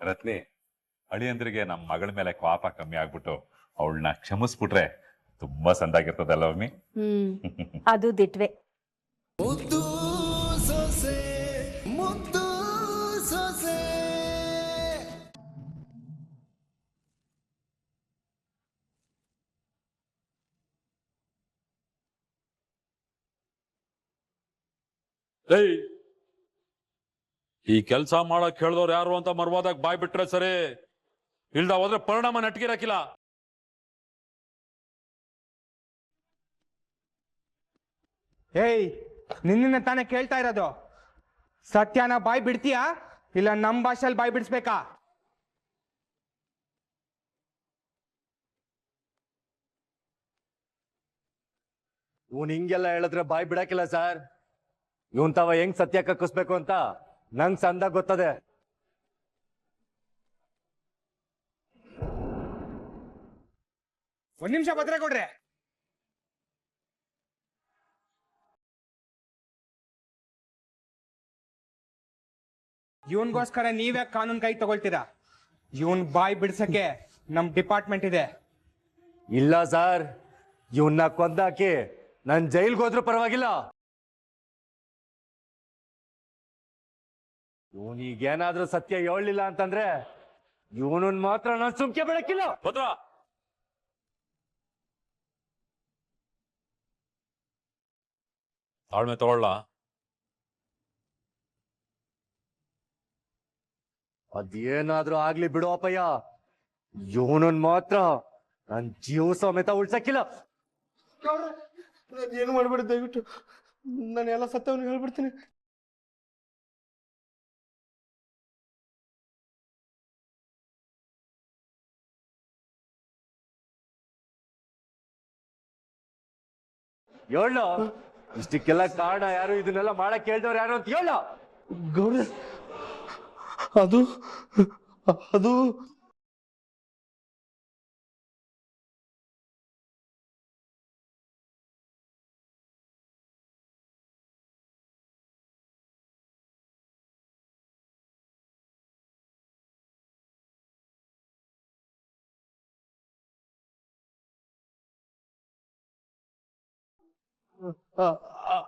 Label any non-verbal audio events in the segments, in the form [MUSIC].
ರತ್ನಿ ಅಳಿಯಂದ್ರಿಗೆ ನಮ್ಮ ಮಗಳ ಮೇಲೆ ಕೋಪ ಕಮ್ಮಿ ಆಗ್ಬಿಟ್ಟು ಅವಳನ್ನ ಕ್ಷಮಿಸ್ಬಿಟ್ರೆ ತುಂಬಾ ಸಂದಾಗಿರ್ತದಲ್ಲ ಮಮ್ಮಿ ಹ್ಮ್. [LAUGHS] ಅದು ದಿಟ್ವೆ. ಮುದ್ದು ಸೊಸೆ ಮುದ್ದು ಸೊಸೆ. ಏಯ್ ಈ ಕೆಲಸ ಮಾಡಕ್ ಹೇಳ್ದವ್ರು ಯಾರು ಅಂತ ಮರ್ವಾದಾಗ ಬಾಯ್ ಬಿಟ್ರೆ ಸರಿ. ಇಲ್ದ ಹೋದ್ರೆ ಪರಿಣಾಮ ನಟ್ಗಿರಕಿಲ್ಲ. ಏಯ್ ನಿನ್ನ ತಾನೇ ಕೇಳ್ತಾ ಇರೋದು. ಸತ್ಯನ ಬಾಯ್ ಬಿಡ್ತೀಯಾ? ಇಲ್ಲ ನಮ್ ಭಾಷೆಲ್ ಬಾಯ್ ಬಿಡಿಸ್ಬೇಕಾ? ಇವನ್ ಹಿಂಗೆಲ್ಲ ಹೇಳಿದ್ರೆ ಬಾಯ್ ಬಿಡಕ್ಕಿಲ್ಲ ಸರ್. ಇವನ್ ತಾವ ಹೆಂಗ್ ಸತ್ಯ ಕಕ್ಕಿಸ್ಬೇಕು ಅಂತ? ನಂಗ್ ಸಂದ ಗೊತ್ತದೆ. ಒಂದ್ ನಿಮಿಷ ಭದ್ರ ಕೊಡ್ರಿ. ಇವನ್ಗೋಸ್ಕರ ನೀವೇ ಕಾನೂನು ಕೈ ತಗೊಳ್ತೀರಾ? ಇವನ್ ಬಾಯ್ ಬಿಡ್ಸಕ್ಕೆ ನಮ್ ಡಿಪಾರ್ಟ್ಮೆಂಟ್ ಇದೆ. ಇಲ್ಲ ಸರ್. ಇವನ್ನ ಕೊಂದಾಕಿ ನನ್ ಜೈಲ್ಗೆ ಹೋದ್ರು ಪರವಾಗಿಲ್ಲ. ಇವನಿಗೇನಾದ್ರೂ ಸತ್ಯ ಹೇಳಲಿಲ್ಲ ಅಂತಂದ್ರೆ ಇವನನ್ ಮಾತ್ರ ನಾನು ಸುಮ್ಕೆ ಬೆಳಕಿಲ್ಲ. ಭದ್ರ! ತಾಳ್ಮೆ ತಗೊಳ್ಳ. ಅದೇನಾದ್ರೂ ಆಗ್ಲಿ ಬಿಡು ಅಪ್ಪಯ್ಯ. ಇವನನ್ ಮಾತ್ರ ನನ್ ಜೀವ ಸಮೇತ ಉಳ್ಸಕ್ಕಿಲ್ಲ. ಏನು ಮಾಡ್ಬೇಡಿ ದಯವಿಟ್ಟು. ನಾನು ಎಲ್ಲ ಸತ್ಯವನ್ನು ಹೇಳ್ಬಿಡ್ತೀನಿ. ಹೇಳ? ಇಷ್ಟಕ್ಕೆಲ್ಲ ಕಾರಣ ಯಾರು? ಇದನ್ನೆಲ್ಲ ಮಾಡಕ್ ಕೇಳ್ದವ್ರು ಯಾರು ಅಂತ ಹೇಳ? ಗೌಡ ಅದು ಅದು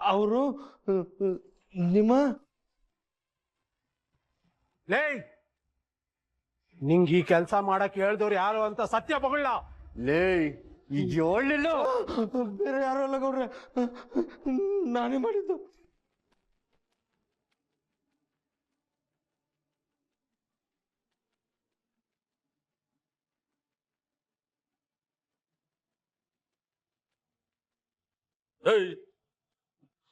ಅವರು ನಿಮ್ಮ ಲೇ ನಿಂಗ್ ಈ ಕೆಲಸ ಮಾಡಕ್ ಹೇಳ್ದವ್ರು ಯಾರು ಅಂತ ಸತ್ಯ ಬಗಳ ಲೇ ಈಗ ಹೇಳಲಿಲ್ಲ ಬೇರೆ ಯಾರು ಅಲ್ಲ ಗೌಡ್ರೆ. ನಾನೇ ಮಾಡಿದ್ದು. ಏಯ್,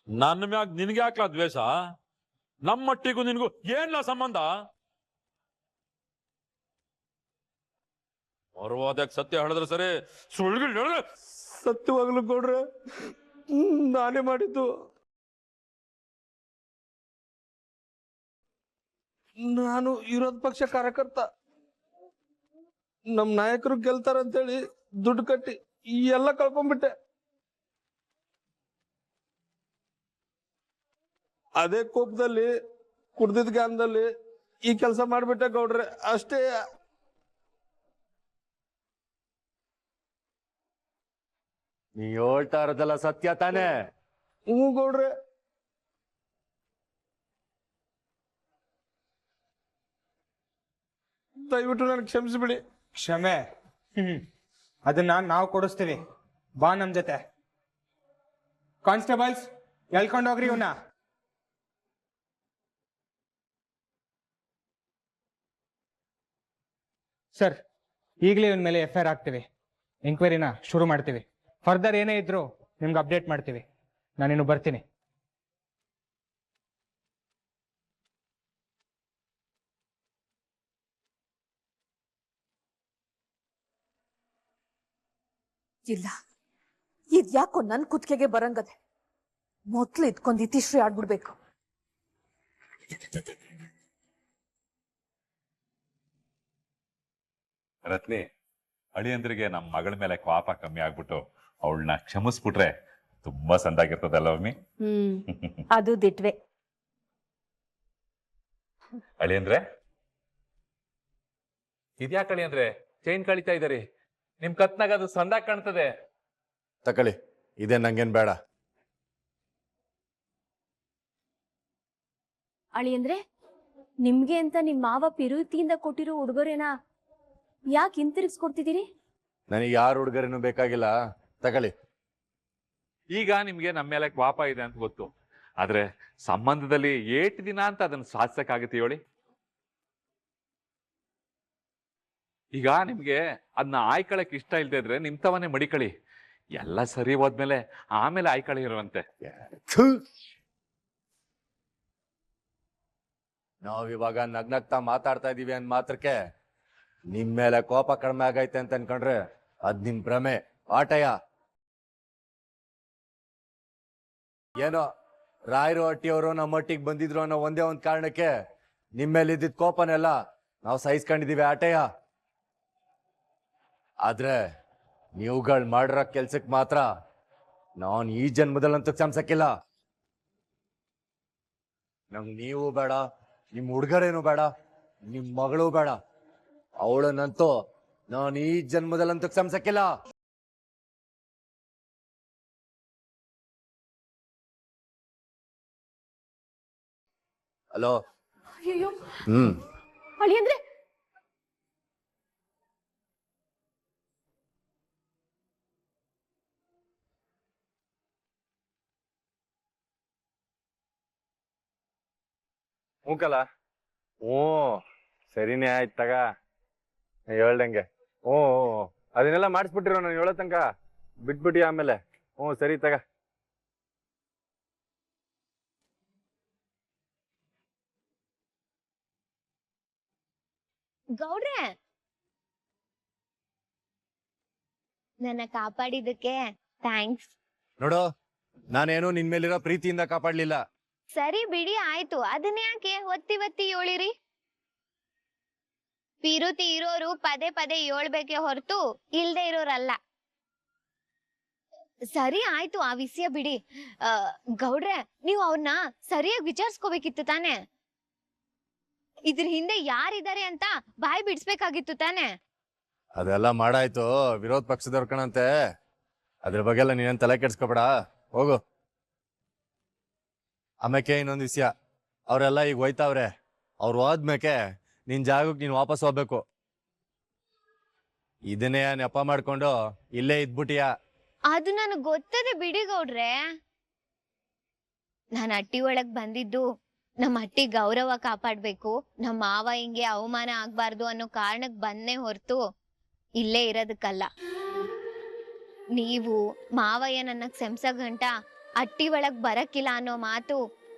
ನನ್ನ ಮ್ಯಾಗ ನಿನ್ಗೆ ಯಾಕಲ ದ್ವೇಷ? ನಮ್ಮ ಮಟ್ಟಿಗೂ ನಿನ್ಗೂ ಏನ್ಲ ಸಂಬಂಧ? ಮರುವಾದಾಗ ಸತ್ಯ ಹೇಳಿದ್ರೆ ಸರಿ? ಸುಳ್ಳುಗಳು ಹೇಳಿದ್ರೆ ಸತ್ಯವಾಗ್ಲು ಕೊಡ್ರೆ ನಾನೇ ಮಾಡಿದ್ದು. ನಾನು ವಿರೋಧ ಪಕ್ಷ ಕಾರ್ಯಕರ್ತ. ನಮ್ ನಾಯಕರು ಗೆಲ್ತಾರಂತೇಳಿ ದುಡ್ಡು ಕಟ್ಟಿ ಎಲ್ಲ ಕಳ್ಕೊಂಡ್ಬಿಟ್ಟೆ. ಅದೇ ಕೋಪದಲ್ಲಿ ಕುಡ್ದಿದ್ ಗಾನದಲ್ಲಿ ಈ ಕೆಲಸ ಮಾಡ್ಬಿಟ್ಟೆ ಗೌಡ್ರೆ. ಅಷ್ಟೇ. ನೀ ಹೇಳ್ತಾ ಇರೋದಲ್ಲ ಸತ್ಯ ತಾನೇ? ಹ್ಞೂ ಗೌಡ್ರೆ. ದಯವಿಟ್ಟು ನನಗೆ ಕ್ಷಮಿಸ್ಬಿಡಿ. ಕ್ಷಮೆ. ಹ್ಮ್ ಅದನ್ನ ನಾವು ಕೊಡಿಸ್ತೀವಿ. ಬಾ ನಮ್ ಜೊತೆ. ಕಾನ್ಸ್ಟೇಬಲ್ಸ್ ಎಳ್ಕೊಂಡು ಹೋಗ್ರಿ ಸರ್ ಈಗಲೇ ಇವನ ಮೇಲೆ ಎಫ್ ಐ ಆರ್ ಹಾಕ್ತೀವಿ. ಎಂಕ್ವೈರಿನ ಶುರು ಮಾಡ್ತೀವಿ. ಫರ್ದರ್ ಏನೇ ಇದ್ರು ನಿಮ್ಗೆ ಅಪ್ಡೇಟ್ ಮಾಡ್ತೀವಿ. ನಾನಿನ್ನು ಬರ್ತೀನಿ. ಇಲ್ಲ. ಇದ್ಯಾಕೋ ನನ್ ಕುತ್ತಿಗೆಗೆ ಬರಂಗದೆ. ಮೊದ್ಲು ಇದ್ಕೊಂಡ್ ಇತಿಶ್ರೀ ಆಡ್ಬಿಡ್ಬೇಕು. ರತ್ನಿ ಅಳಿಯಂದ್ರಿಗೆ ನಮ್ಮ ಮಗಳ ಮೇಲೆ ಕೋಪ ಕಮ್ಮಿ ಆಗ್ಬಿಟ್ಟು ಅವಳನ್ನ ಕ್ಷಮಿಸ್ಬಿಟ್ರೆ ತುಂಬಾ ಸಂದಾಗಿರ್ತದಲ್ಲ ಮಮ್ಮಿ ಹ್ಮ್. [LAUGHS] ಅದು ದಿಟ್ವೆ. ಅಳಿಯಂದ್ರೆ? ಇದ್ಯಾಕಳಿ ಅಂದ್ರೆ ಚೈನ್ ಕಳಿತಾ ಇದ್ದಾರೆ. ನಿಮ್ ಕತ್ನಾಗ ಅದು ಸಂದಾಗ್ ಕಾಣ್ತದೆ. ತಕಳಿ ಇದೇ ನಂಗೇನ್ ಬೇಡ. ಅಳಿ ಅಂದ್ರೆ ನಿಮ್ಗೆ ಅಂತ ನಿಮ್ ಮಾವ ಪಿರುತಿಯಿಂದ ಕೊಟ್ಟಿರೋ ಉಡುಗೊರೆನ ಯಾಕೆ ಹಿಂತಿರುಗಿಸ್ಕೊಡ್ತಿದ್ದೀರಿ? ನನಗೆ ಯಾರು ಹುಡುಗರೇನು ಬೇಕಾಗಿಲ್ಲ. ತಗೊಳ್ಳಿ. ಈಗ ನಿಮ್ಗೆ ನಮ್ಮ ಮೇಲೆ ಕ್ವಾಪ ಇದೆ ಅಂತ ಗೊತ್ತು. ಆದ್ರೆ ಸಂಬಂಧದಲ್ಲಿ ಏಟ್ ದಿನ ಅಂತ ಅದನ್ನ ಸಾಧಿಸಕ್ಕಾಗತ್ತೆ ಹೇಳಿ. ಈಗ ನಿಮ್ಗೆ ಅದನ್ನ ಆಯ್ಕೊಳಕ್ ಇಷ್ಟ ಇಲ್ದೇ ಇದ್ರೆ ನಿಮ್ತವನೇ ಮಡಿಕಳಿ. ಎಲ್ಲ ಸರಿ ಹೋದ್ಮೇಲೆ ಆಮೇಲೆ ಆಯ್ಕಳಿ ಇರುವಂತೆ. ನಾವ್ ಇವಾಗ ನಗ್ನಗ್ತಾ ಮಾತಾಡ್ತಾ ಇದೀವಿ ಅಂದ್ ಮಾತ್ರಕ್ಕೆ ನಿಮ್ ಮೇಲೆ ಕೋಪ ಕಡಿಮೆ ಆಗೈತೆ ಅಂತ ಅನ್ಕೊಂಡ್ರೆ ಅದ್ ನಿಮ್ ಭ್ರಮೆ. ಆಟಯ ಏನೋ ರಾಯರು ಹಟ್ಟಿಯವರು ನಮ್ಮ ಒಟ್ಟಿಗೆ ಬಂದಿದ್ರು ಅನ್ನೋ ಒಂದೇ ಒಂದ್ ಕಾರಣಕ್ಕೆ ನಿಮ್ ಮೇಲೆ ಇದ್ದಿದ್ ಕೋಪನೆಲ್ಲ ನಾವು ಸಹಿಸ್ಕೊಂಡಿದೀವಿ ಆಟಯ ಆದ್ರೆ ನೀವುಗಳು ಮಾಡಿರೋ ಕೆಲ್ಸಕ್ಕೆ ಮಾತ್ರ ನಾನು ಈ ಜನ್ಮದಲ್ಲಂತೂ ಕ್ಷಮಿಸಕ್ಕಿಲ್ಲ. ನಂಗೆ ನೀವು ಬೇಡ ನಿಮ್ಮ ಹುಡುಗರೇನು ಬೇಡ ನಿಮ್ಮ ಮಗಳು ಬೇಡ. ಅವಳನ್ನಂತೂ ನಾನು ಈ ಜನ್ಮದಲ್ಲಂತೂ ಕ್ಷಮಿಸಕ್ಕಿಲ್ಲ. ಹಲೋ? ಅಯ್ಯೋ ಹ್ಮ್. ಅಳಿ ಅಂದ್ರೆ? ಹ್ಞೂಕಲ್ಲ ಓ ಸರಿನೇ ಆಯ್ತು ತಗ. ಹೇಳ್ದಂಗೆ. ಹ್ಞೂ ಹ್ಞೂ ಅದನ್ನೆಲ್ಲ ಮಾಡಿಸ್ಬಿಟ್ಟಿರೋ ನಾನು ಹೇಳೋ ತನಕ. ಬಿಟ್ಬಿಟ್ಟಿ ಆಮೇಲೆ. ಹ್ಞೂ ಸರಿ ತಗ. ಗೌಡ್ರೆ! ನನ್ನ ಕಾಪಾಡಿದಕ್ಕೆ ಥ್ಯಾಂಕ್ಸ್. ನೋಡು ನಾನೇನು ನಿನ್ ಮೇಲಿರೋ ಪ್ರೀತಿಯಿಂದ ಕಾಪಾಡ್ಲಿಲ್ಲ. ಸರಿ ಬಿಡಿ ಆಯ್ತು. ಅದನ್ನ ಯಾಕೆ ಒತ್ತಿ ಒತ್ತಿ ಹೇಳಿರಿ ಪಿರುತಿ ಇರೋರು ಪದೇ ಪದೇ ಹೇಳ್ಬೇಕೆ ಹೊರತು ಇಲ್ದೆ ಇರೋರಲ್ಲ. ಸರಿ ಆಯ್ತು ಆ ವಿಷಯ ಬಿಡಿ. ಗೌಡ್ರೆ, ನೀವು ಅವ್ರನ್ನ ಸರಿಯಾಗಿ ವಿಚಾರಿಸ್ಕೋಬೇಕಿತ್ತು ತಾನೆ? ಇದ್ರ ಹಿಂದೆ ಯಾರಿದ್ದಾರೆ ಅಂತ ಬಾಯಿ ಬಿಡಿಸ್ಬೇಕಾಗಿತ್ತು ತಾನೆ? ಅದೆಲ್ಲ ಮಾಡಾಯ್ತು ವಿರೋಧ ಪಕ್ಷದವ್ರ ಕಣಂತೆ. ಅದ್ರ ಬಗ್ಗೆ ಎಲ್ಲ ನೀನೇನ್ ತಲೆ ಕೆಡ್ಸ್ಕೊಬೇಡ, ಹೋಗು. ಆಮೇಕೆ ಇನ್ನೊಂದು ವಿಷಯ, ಅವರೆಲ್ಲ ಈಗ ಹೋಯ್ತಾವ್ರೆ. ಅವ್ರು ಹೋದ್ಮೇಕೆ ನಿನ್ ಜಾಗಕ್ಕೆ ನೀನು ವಾಪಸ್ ಹೋಗ್ಬೇಕು. ಇದನ್ನೇ ನೆಪ ಮಾಡ್ಕೊಂಡು ಇಲ್ಲೇ ಇದ್ಬಿಟ್ಟಿಯಾ. ಅದು ನನಗ್ ಗೊತ್ತದೆ ಬಿಡಿ ಗೌಡ್ರೆ. ನಾನ್ ಹಟ್ಟಿ ಒಳಗ್ ಬಂದಿದ್ದು ನಮ್ಮ ಅಟ್ಟಿ ಗೌರವ ಕಾಪಾಡ್ಬೇಕು ನಮ್ಮ ಮಾವ ಹಿಂಗೆ ಅವಮಾನ ಆಗ್ಬಾರ್ದು ಅನ್ನೋ ಕಾರಣಕ್ ಬಂದೇ ಹೊರತು ಇಲ್ಲೇ ಇರೋದಕ್ಕಲ್ಲ. ನೀವು ಮಾವಯ್ಯ ನನ್ನ ಸೆಮ್ಸ ಗಂಟ ಅಟ್ಟಿ ಒಳಗ್ ಬರಕ್ಕಿಲ್ಲ ಅನ್ನೋ ಮಾತು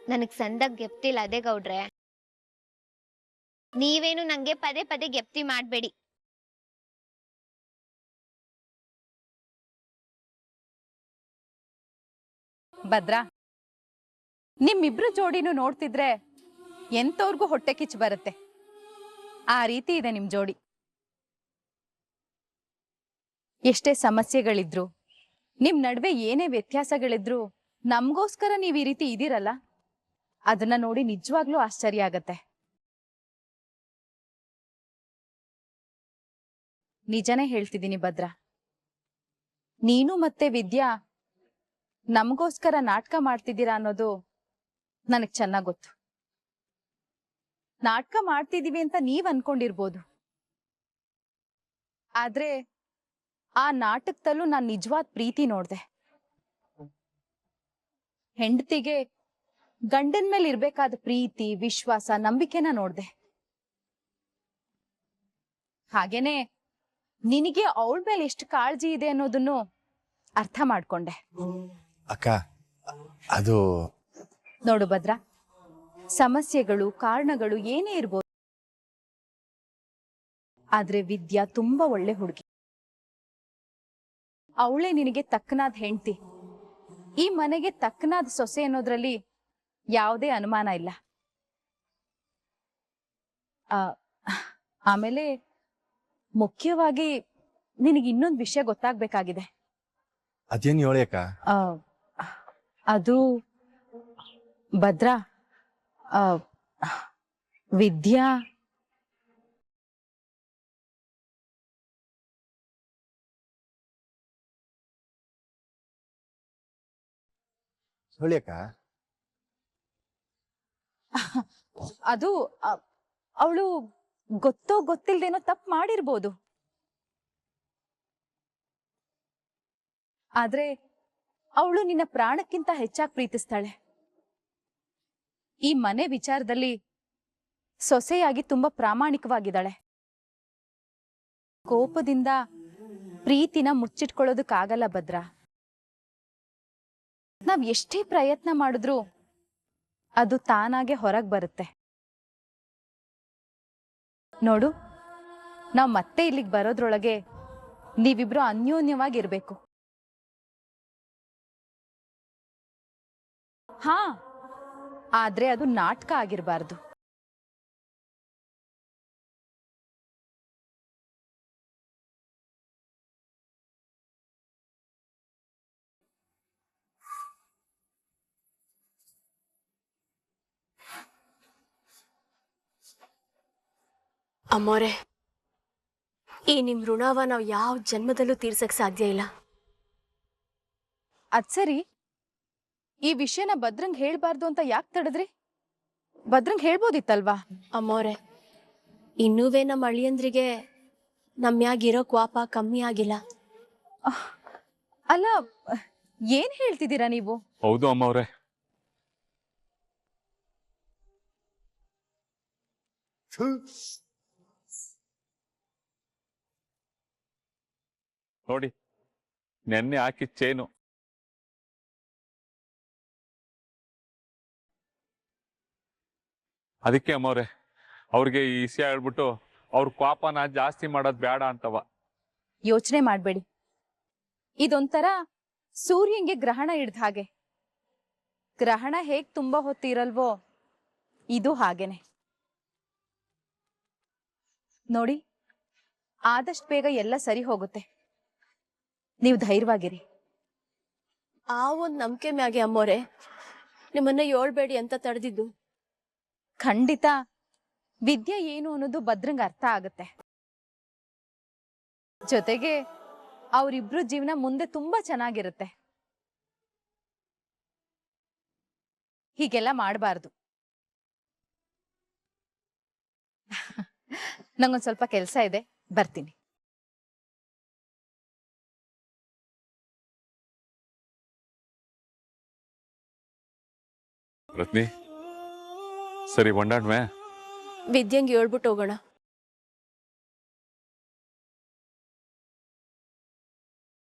ನನಗ್ ಸಂದಾಗ ಗೆಪ್ತಿಲ್ಲ ಅದೇ ಗೌಡ್ರೆ. ನೀವೇನು ನಂಗೆ ಪದೇ ಪದೇ ಗೆಪ್ತಿ ಮಾಡ್ಬೇಡಿ. ಭದ್ರಾ, ನಿಮ್ಮಿಬ್ರು ಜೋಡಿನೂ ನೋಡ್ತಿದ್ರೆ ಎಂತವ್ರಿಗೂ ಹೊಟ್ಟೆ ಕಿಚ್ಚು ಬರುತ್ತೆ. ಆ ರೀತಿ ಇದೆ ನಿಮ್ ಜೋಡಿ. ಎಷ್ಟೇ ಸಮಸ್ಯೆಗಳಿದ್ರು, ನಿಮ್ ನಡುವೆ ಏನೇ ವ್ಯತ್ಯಾಸಗಳಿದ್ರು, ನಮ್ಗೋಸ್ಕರ ನೀವ್ ಈ ರೀತಿ ಇದೀರಲ್ಲ ಅದನ್ನ ನೋಡಿ ನಿಜವಾಗ್ಲೂ ಆಶ್ಚರ್ಯ ಆಗತ್ತೆ. ನಿಜನೇ ಹೇಳ್ತಿದ್ದೀನಿ ಭದ್ರ. ನೀನು ಮತ್ತೆ ವಿದ್ಯಾ ನಮಗೋಸ್ಕರ ನಾಟಕ ಮಾಡ್ತಿದ್ದೀರಾ ಅನ್ನೋದು ನನಗ್ ಚೆನ್ನಾಗ್ ಗೊತ್ತು. ನಾಟಕ ಮಾಡ್ತಿದೀವಿ ಅಂತ ನೀವ್ ಅನ್ಕೊಂಡಿರ್ಬೋದು. ಆದ್ರೆ ಆ ನಾಟಕದಲ್ಲೂ ನಾನ್ ನಿಜವಾದ ಪ್ರೀತಿ ನೋಡ್ದೆ. ಹೆಂಡತಿಗೆ ಗಂಡನ್ ಮೇಲೆ ಇರ್ಬೇಕಾದ ಪ್ರೀತಿ, ವಿಶ್ವಾಸ, ನಂಬಿಕೆನ ನೋಡ್ದೆ. ಹಾಗೇನೆ ನಿನಗೆ ಅವಳ ಮೇಲೆ ಎಷ್ಟು ಕಾಳಜಿ ಇದೆ ಅನ್ನೋದನ್ನು ಅರ್ಥ ಮಾಡ್ಕೊಂಡೆ. ಅಕ್ಕ ಅದು ನೋಡು ಭದ್ರ ಸಮಸ್ಯೆಗಳು ಕಾರಣಗಳು ಏನೇ ಇರ್ಬೋದು ಆದ್ರೆ ವಿದ್ಯಾ ತುಂಬಾ ಒಳ್ಳೆ ಹುಡುಗಿ. ಅವಳೇ ನಿನಗೆ ತಕ್ಕನಾದ ಹೆಂಡತಿ. ಈ ಮನೆಗೆ ತಕ್ಕನಾದ ಸೊಸೆ ಅನ್ನೋದ್ರಲ್ಲಿ ಯಾವುದೇ ಅನುಮಾನ ಇಲ್ಲ. ಆ, ಆಮೇಲೆ ಮುಖ್ಯವಾಗಿ ನಿನಗೆ ಇನ್ನೊಂದು ವಿಷಯ ಗೊತ್ತಾಗ್ಬೇಕಾಗಿದೆ. ಅದೇನು ಹೇಳಕ್ಕ ಆ, ಅದು ಭದ್ರಾ ಆ, ವಿದ್ಯಾ. ಅದು ಅವಳು ಗೊತ್ತೋ ಗೊತ್ತಿಲ್ದೇನೋ ತಪ್ಪು ಮಾಡಿರ್ಬೋದು. ಆದ್ರೆ ಅವಳು ನಿನ್ನ ಪ್ರಾಣಕ್ಕಿಂತ ಹೆಚ್ಚಾಗಿ ಪ್ರೀತಿಸ್ತಾಳೆ. ಈ ಮನೆ ವಿಚಾರದಲ್ಲಿ ಸೊಸೆಯಾಗಿ ತುಂಬಾ ಪ್ರಾಮಾಣಿಕವಾಗಿದ್ದಾಳೆ. ಕೋಪದಿಂದ ಪ್ರೀತಿನ ಮುಚ್ಚಿಟ್ಕೊಳ್ಳೋದಕ್ಕಾಗಲ್ಲ ಭದ್ರ. ನಾವ್ ಎಷ್ಟೇ ಪ್ರಯತ್ನ ಮಾಡಿದ್ರೂ ಅದು ತಾನಾಗೆ ಹೊರಗ್ ಬರುತ್ತೆ. ನೋಡು ನಾವು ಮತ್ತೆ ಇಲ್ಲಿಗೆ ಬರೋದ್ರೊಳಗೆ ನೀವಿಬ್ರು ಅನ್ಯೋನ್ಯವಾಗಿರ್ಬೇಕು. ಹಾ. ಆದ್ರೆ ಅದು ನಾಟಕ ಆಗಿರ್ಬಾರ್ದು. ಅಮ್ಮೋರೆ ಈ ನಿಮ್ ಋಣವ ನಾವು ಯಾವ ಜನ್ಮದಲ್ಲೂ ತೀರ್ಸಕ್ ಸಾಧ್ಯ ಇಲ್ಲ. ಅದ್ ಸರಿ. ಈ ವಿಷಯನ ಭದ್ರಂಗ್ ಹೇಳ್ಬಾರ್ದು ಅಂತ ಯಾಕೆ ತಡದ್ರಿ? ಭದ್ರಂಗ್ ಹೇಳ್ಬೋದಿತ್ತಲ್ವಾ? ಅಮ್ಮೋರೆ ಇನ್ನೂವೇ ನಮ್ಮ ಅಳಿಯಂದ್ರಿಗೆ ನಮ್ಯಾಗಿರೋ ಕ್ವಾಪ ಕಮ್ಮಿ ಆಗಿಲ್ಲ. ಅಲ್ಲ ಏನ್ ಹೇಳ್ತಿದ್ದೀರಾ ನೀವು? ಹೌದು ಅಮ್ಮವ್ರೆ ನೋಡಿ, ನೆನ್ನೆ ಹಾಕಿ ಚೇನು. ಅದಕ್ಕೆ ಅಮ್ಮವ್ರೆ, ಅವ್ರಿಗೆ ಈಸಿ ಹೇಳ್ಬಿಟ್ಟು ಅವ್ರ ಕೋಪನ ಜಾಸ್ತಿ ಮಾಡೋದ್ ಬೇಡ ಅಂತವ. ಯೋಚನೆ ಮಾಡ್ಬೇಡಿ. ಇದೊಂಥರ ಸೂರ್ಯಂಗೆ ಗ್ರಹಣ ಹಿಡ್ದ ಹಾಗೆ. ಗ್ರಹಣ ಹೇಗ್ ತುಂಬಾ ಹೊತ್ತಿರಲ್ವೋ, ಇದು ಹಾಗೇನೆ. ನೋಡಿ, ಆದಷ್ಟು ಬೇಗ ಎಲ್ಲ ಸರಿ ಹೋಗುತ್ತೆ. ನೀವು ಧೈರ್ಯವಾಗಿರಿ. ಆ ಒಂದ್ ನಂಬಿಕೆ ಮ್ಯಾಗೆ ಅಮ್ಮೋರೆ ನಿಮ್ಮನ್ನ ಹೇಳ್ಬೇಡಿ ಅಂತ ತಡೆದಿದ್ದು. ಖಂಡಿತ. ವಿದ್ಯೆ ಏನು ಅನ್ನೋದು ಭದ್ರಂಗ್ ಅರ್ಥ ಆಗುತ್ತೆ. ಜೊತೆಗೆ ಅವರಿಬ್ರು ಜೀವನ ಮುಂದೆ ತುಂಬಾ ಚೆನ್ನಾಗಿರುತ್ತೆ. ಹೀಗೆಲ್ಲ ಮಾಡಬಾರ್ದು. ನಂಗೊಂದ್ ಸ್ವಲ್ಪ ಕೆಲಸ ಇದೆ ಬರ್ತೀನಿ. ರತ್ನಿ. ಸರಿ ಒಂಡಾಡ್ಮೆ ವಿದ್ಯಂಗೆ ಹೇಳ್ಬಿಟ್ಟು ಹೋಗೋಣ.